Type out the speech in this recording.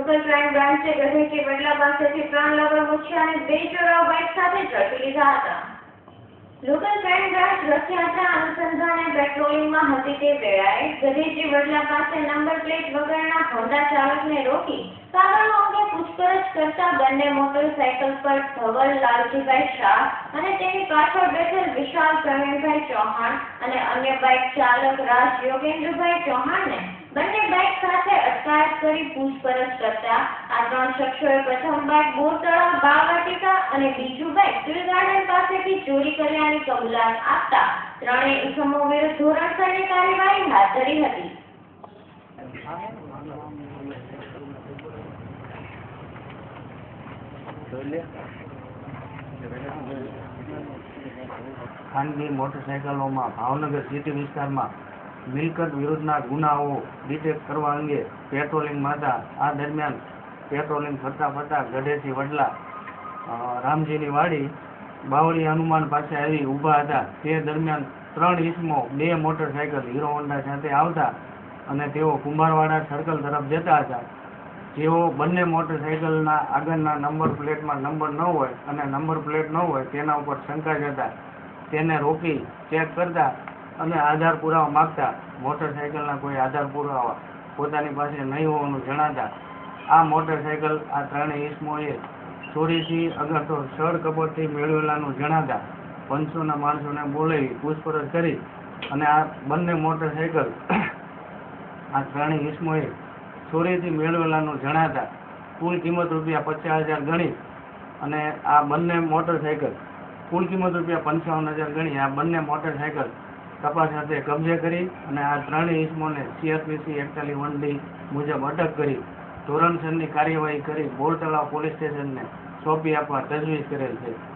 Local crime બ્રાન્ચે ગધેડી વડલા પાસેથી ત્રણ lover મુખ્ય અને બે ચોરાઓ બાઇક સાથે ઝડપી લીધા હતા. લોકલ ક્રાઇમ બ્રાન્ચ રથયાત્રા અનુસંધાને પેટ્રોલિંગમાં હતી તે વેળાએ ગધેડી વડલા પાસે નંબર પ્લેટ વગરના હોન્ડા ચાલકને રોકી કાગળો અંગે પૂછપરછ કરતા બંને મોટરસાયકલ પર ધવલ, લાલજીભાઈ શાહ અને તેની પાછળ બેઠેલ વિશાલ પ્રવીણભાઈ ચૌહાણ અને અન્ય બાઇક ચાલક રાજ યોગેન્દ્રભાઈ ચૌહાણને બંને સાથે અટકાયત કરી પૂછપરછ કરતા આ ત્રણ શખ્સોએ પ્રથમ બાઇક બોર તળાવ બાવવાટિકા અને બીજું બાઇક ટી ગાર્ડન પાસેથી ચોરી કર્યાની કબૂલાત આપતા ત્રણેય ઇસમો વિરુદ્ધ ધોરણસરની કાર્યવાહી હાથ ધરી હતી. ખાનગી મોટરસાયકલોમાં ભાવનગર સિટી વિસ્તારમાં મિલકત વિરુદ્ધના ગુનાઓ ડિટેક્ટ કરવા અંગે પેટ્રોલિંગમાં હતા આ દરમિયાન પેટ્રોલિંગ ફરતા ફરતા ગઢેથી વડલા રામજીની વાડી બાવળી હનુમાન પાસે આવી ઊભા હતા. તે દરમિયાન ત્રણ ઇસમો બે મોટરસાઇકલ હીરો હોન્ડા સાથે આવતા અને તેઓ કુંભારવાડા સર્કલ તરફ જતા હતા. જેઓ બંને મોટરસાઇકલના આગળના નંબર પ્લેટમાં નંબર ન હોય અને નંબર પ્લેટ ન હોય તેના ઉપર શંકા જતા તેને રોકી ચેક કરતા અને આધાર પુરાવા માગતા મોટરસાયકલના કોઈ આધાર પુરાવા પોતાની પાસે નહીં હોવાનું જણાતા આ મોટરસાયકલ આ ત્રણેય ઇસમોએ ચોરીથી અગર તો સળ કપટથી મેળવેલાનું જણાતા પંચોના માણસોને બોલાવી પૂછપરછ કરી અને આ બંને મોટરસાયકલ આ ત્રણેય ઇસમોએ ચોરીથી મેળવેલાનું જણાતા કુલ કિંમત રૂપિયા પચાસ હજાર ગણી અને આ બંને મોટરસાયકલ કુલ કિંમત રૂપિયા પંચાવન હજાર ગણી આ બંને મોટરસાયકલ તપાસ સાથે કબજે કરી અને આ ત્રણેય ઇસમોને સીઆરપીસી એકતાલી વન મુજબ અટક કરી ધોરણસરની કાર્યવાહી કરી બોર તળાવ પોલીસ સ્ટેશનને સોંપી આપવા તજવીજ કરેલ છે.